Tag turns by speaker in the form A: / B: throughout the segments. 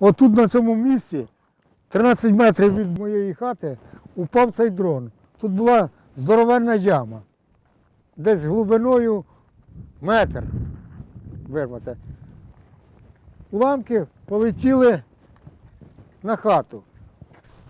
A: Отут на цьому місці, 13 метрів від моєї хати, упав цей дрон. Тут була здоровенна яма. Десь глибиною метр. Вирвати. Уламки полетіли на хату.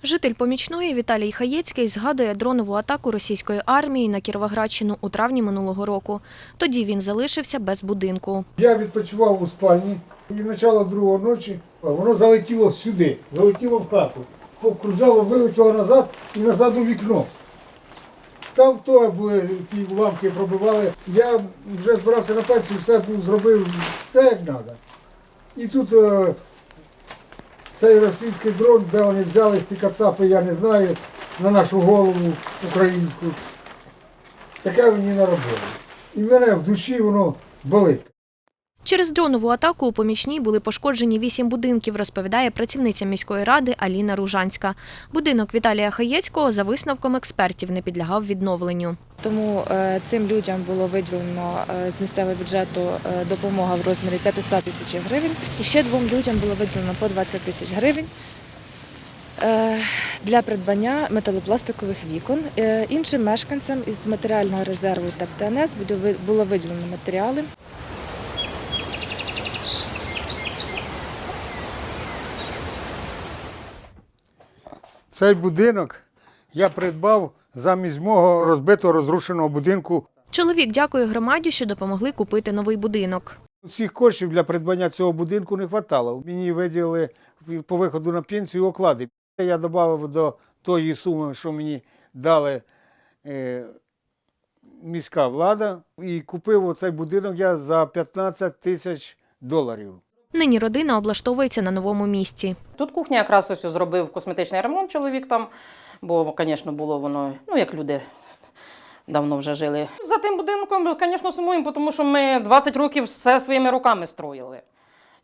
B: Житель помічної Віталій Хаєцький згадує дронову атаку російської армії на Кіровоградщину у травні минулого року. Тоді він залишився без будинку.
A: Я відпочивав у спальні і начало другої ночі воно залетіло сюди, залетіло в хату, покружало, вилетіло назад і назад у вікно. Там то були ті уламки пробивали. Я вже збирався на пенсію, все зробив все як треба. І тут е, цей російський дрон, де вони взяли ці кацапи, я не знаю, на нашу голову українську. Таке мені наробили. І мене в душі воно болить.
B: Через дронову атаку у помічній були пошкоджені вісім будинків, розповідає працівниця міської ради Аліна Ружанська. Будинок Віталія Хаєцького за висновком експертів не підлягав відновленню.
C: Тому е, цим людям було виділено е, з місцевого бюджету е, допомога в розмірі 500 тисяч гривень. І ще двом людям було виділено по 20 тисяч гривень для придбання металопластикових вікон. Іншим мешканцям із матеріального резерву ТЕП ТНС було виділено матеріали.
A: Цей будинок я придбав замість мого розбитого розрушеного будинку.
B: Чоловік дякує громаді, що допомогли купити новий будинок.
A: Всіх коштів для придбання цього будинку не вистачало. Мені виділили по виходу на пенсію оклади. Я додав до тої суми, що мені дали е, міська влада, і купив оцей будинок я за 15 тисяч доларів.
B: Нині родина облаштовується на новому місці.
D: Тут кухня якраз ось зробив косметичний ремонт чоловік там, бо, звісно, було воно, ну, як люди давно вже жили. За тим будинком, звісно, сумуємо, тому що ми 20 років все своїми руками строїли.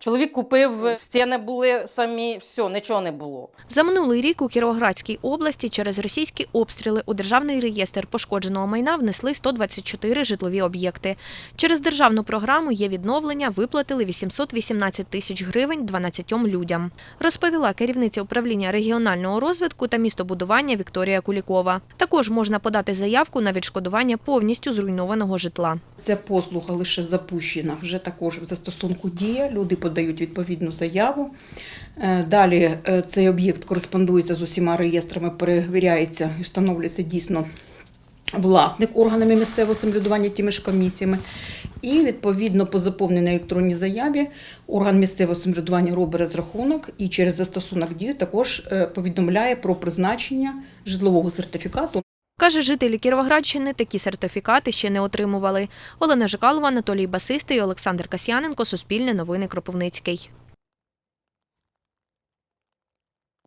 D: Чоловік купив, стіни були самі, все, нічого не було.
B: За минулий рік у Кіровоградській області через російські обстріли у державний реєстр пошкодженого майна внесли 124 житлові об'єкти. Через державну програму є відновлення, виплатили 818 тисяч гривень 12 людям. Розповіла керівниця управління регіонального розвитку та містобудування Вікторія Кулікова. Також можна подати заявку на відшкодування повністю зруйнованого житла.
E: Ця послуга лише запущена, вже також в застосунку дія. Люди подають відповідну заяву. Е, Далі е, цей об'єкт кореспондується з усіма реєстрами, перевіряється і встановлюється дійсно власник органами місцевого самоврядування тими ж комісіями. І відповідно по заповненій електронній заяві орган місцевого самоврядування робить розрахунок і через застосунок дію також е, повідомляє про призначення житлового сертифікату
B: Каже, жителі Кіровоградщини такі сертифікати ще не отримували. Олена Жикалова, Анатолій Басистий, Олександр Касьяненко, Суспільне новини Кропивницький.